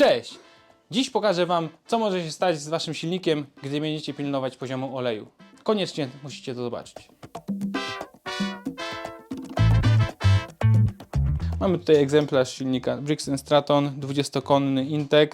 Cześć! Dziś pokażę Wam, co może się stać z Waszym silnikiem, gdy będziecie pilnować poziomu oleju. Koniecznie musicie to zobaczyć. Mamy tutaj egzemplarz silnika Brixton Straton 20-konny Intec,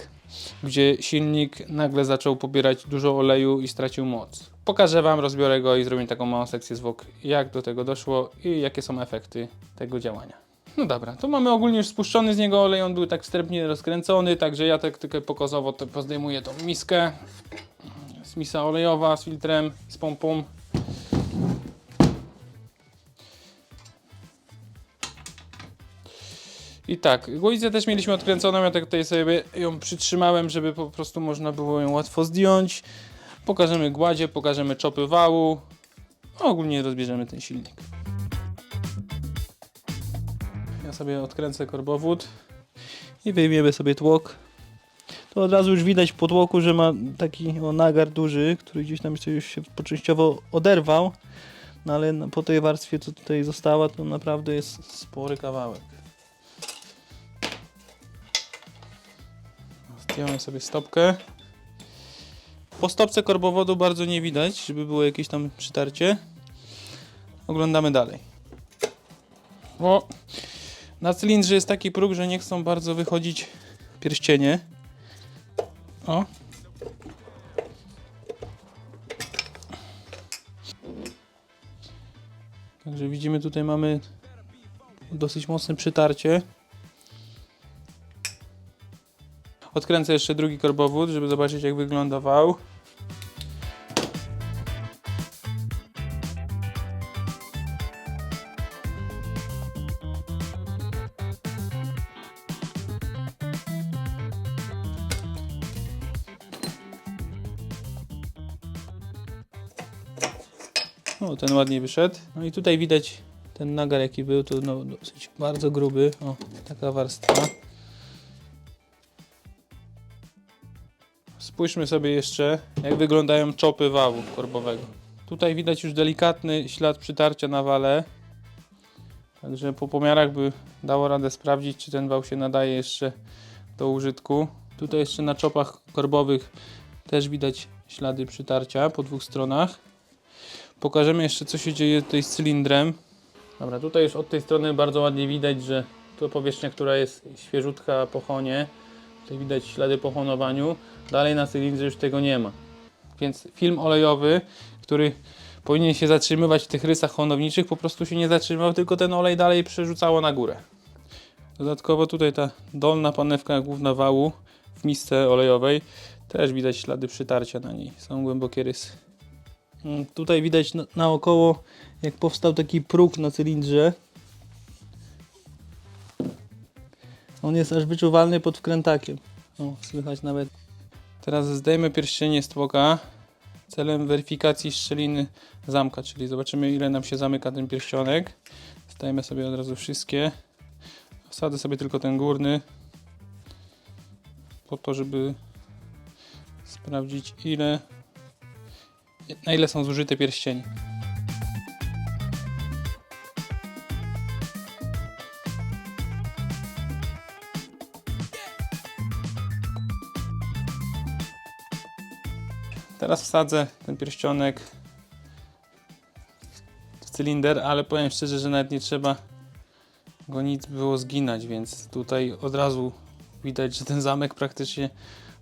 gdzie silnik nagle zaczął pobierać dużo oleju i stracił moc. Pokażę Wam, rozbiorę go i zrobię taką małą sekcję zwłok, jak do tego doszło i jakie są efekty tego działania. No dobra, to mamy ogólnie już spuszczony z niego olej, on był tak wstępnie rozkręcony, także ja tak tylko pokazowo to pozdejmuję tą miskę. Jest misa olejowa z filtrem, z pompą. I tak, głowicę też mieliśmy odkręconą, ja tak tutaj sobie ją przytrzymałem, żeby po prostu można było ją łatwo zdjąć. Pokażemy gładzie, pokażemy czopy wału. a Ogólnie rozbierzemy ten silnik. Ja sobie odkręcę korbowód i wyjmiemy sobie tłok. To od razu już widać po tłoku, że ma taki o, nagar duży, który gdzieś tam jeszcze już się częściowo oderwał. No ale po tej warstwie, co tutaj została, to naprawdę jest spory kawałek. Zdjąłem sobie stopkę. Po stopce korbowodu bardzo nie widać, żeby było jakieś tam przytarcie. Oglądamy dalej. O, na cylindrze jest taki próg, że nie chcą bardzo wychodzić pierścienie. O. Także widzimy tutaj mamy dosyć mocne przytarcie. Odkręcę jeszcze drugi korbowód, żeby zobaczyć jak wygląda wał. O, ten ładnie wyszedł. No i tutaj widać ten nagar jaki był, to no, dosyć bardzo gruby. O, taka warstwa. Spójrzmy sobie jeszcze, jak wyglądają czopy wału korbowego. Tutaj widać już delikatny ślad przytarcia na wale. Także po pomiarach by dało radę sprawdzić, czy ten wał się nadaje jeszcze do użytku. Tutaj jeszcze na czopach korbowych też widać ślady przytarcia po dwóch stronach. Pokażemy jeszcze, co się dzieje tutaj z cylindrem. Dobra, tutaj już od tej strony bardzo ładnie widać, że to powierzchnia, która jest świeżutka po chonie. Tutaj widać ślady po chonowaniu. Dalej na cylindrze już tego nie ma. Więc film olejowy, który powinien się zatrzymywać w tych rysach chonowniczych, po prostu się nie zatrzymał, tylko ten olej dalej przerzucało na górę. Dodatkowo tutaj ta dolna panewka główna wału w misce olejowej też widać ślady przytarcia na niej. Są głębokie rysy. Mm, Tutaj widać na, naokoło, jak powstał taki próg na cylindrze. On jest aż wyczuwalny pod wkrętakiem. O, słychać nawet. Teraz zdejmę pierścienie z tłoka celem weryfikacji szczeliny zamka, czyli zobaczymy ile nam się zamyka ten pierścionek. Zdajemy sobie od razu wszystkie. Wsadzę sobie tylko ten górny po to, żeby sprawdzić ile na ile są zużyte pierścienie. Teraz wsadzę ten pierścionek w cylinder, ale powiem szczerze, że nawet nie trzeba go nic było zginać, więc tutaj od razu widać, że ten zamek praktycznie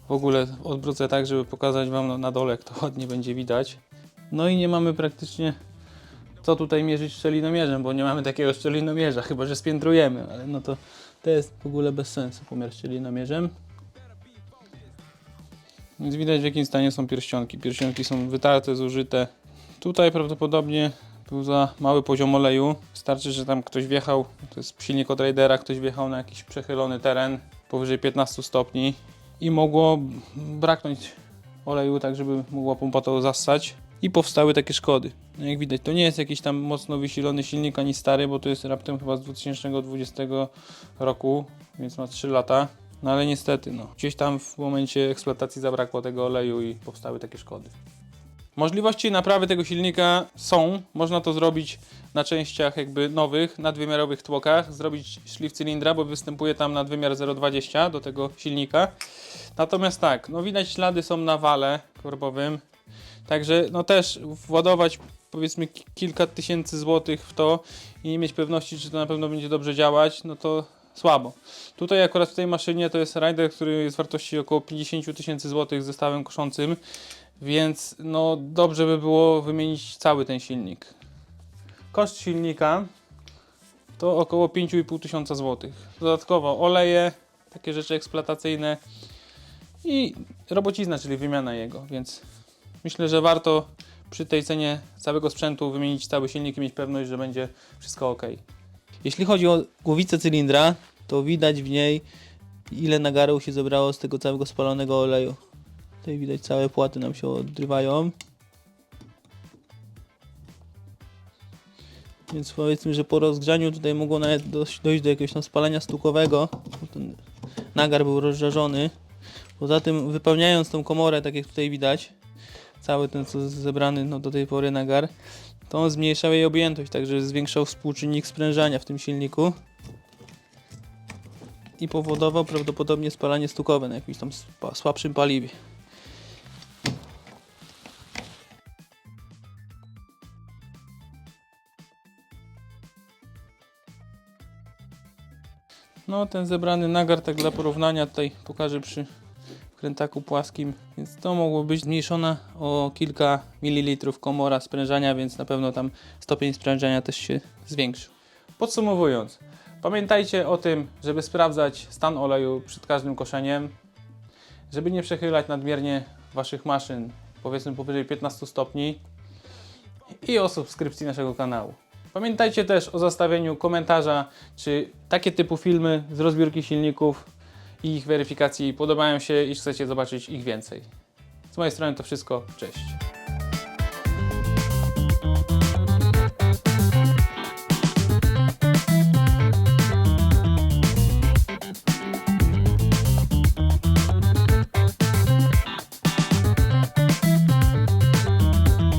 w ogóle odwrócę tak, żeby pokazać Wam na- na dole, jak to ładnie będzie widać. No i nie mamy praktycznie co tutaj mierzyć szczelinomierzem, bo nie mamy takiego szczelinomierza, chyba że spiętrujemy, ale no to, to jest w ogóle bez sensu pomiar szczelinomierzem. Więc widać w jakim stanie są pierścionki. Pierścionki są wytarte, zużyte. Tutaj prawdopodobnie był za mały poziom oleju. Wystarczy, że tam ktoś wjechał, to jest silnik od Raidera, ktoś wjechał na jakiś przechylony teren powyżej 15 stopni i mogło braknąć oleju, tak żeby mogła pompa to zassać i powstały takie szkody. No jak widać, to nie jest jakiś tam mocno wysilony silnik ani stary, bo to jest raptem chyba z 2020 roku, więc ma 3 lata. No ale niestety, no, gdzieś tam w momencie eksploatacji zabrakło tego oleju i powstały takie szkody. Możliwości naprawy tego silnika są. Można to zrobić na częściach jakby nowych, nadwymiarowych tłokach, zrobić szlif cylindra, bo występuje tam nadwymiar 0,20 do tego silnika. Natomiast tak, no widać ślady są na wale korbowym, także no też władować powiedzmy ki- kilka tysięcy złotych w to i nie mieć pewności, czy to na pewno będzie dobrze działać, no to słabo. Tutaj akurat w tej maszynie to jest rider, który jest wartości około 50 tysięcy złotych z zestawem koszącym, więc no dobrze by było wymienić cały ten silnik. Koszt silnika to około 5,5 tysiąca złotych. Dodatkowo oleje, takie rzeczy eksploatacyjne i robocizna, czyli wymiana jego, więc myślę, że warto przy tej cenie całego sprzętu wymienić cały silnik i mieć pewność, że będzie wszystko ok. Jeśli chodzi o głowicę cylindra, to widać w niej ile nagaru się zebrało z tego całego spalonego oleju. Tutaj widać całe płaty nam się odrywają. Więc powiedzmy, że po rozgrzaniu tutaj mogło nawet dojść, dojść do jakiegoś tam spalenia stukowego. Ten nagar był rozżarzony. Poza tym wypełniając tą komorę, tak jak tutaj widać, cały ten co zebrany no, do tej pory nagar, to on zmniejszał jej objętość, także zwiększał współczynnik sprężania w tym silniku i powodował prawdopodobnie spalanie stukowe na jakimś tam słabszym paliwie. No ten zebrany nagar, tak dla porównania tutaj pokażę przy krętaku płaskim, więc to mogło być zmniejszona o kilka mililitrów komora sprężania, więc na pewno tam stopień sprężania też się zwiększył. Podsumowując, pamiętajcie o tym, żeby sprawdzać stan oleju przed każdym koszeniem, żeby nie przechylać nadmiernie waszych maszyn, powiedzmy powyżej 15 stopni i o subskrypcji naszego kanału. Pamiętajcie też o zostawieniu komentarza, czy takie typu filmy z rozbiórki silników i ich weryfikacji podobają się i chcecie zobaczyć ich więcej. Z mojej strony to wszystko. Cześć.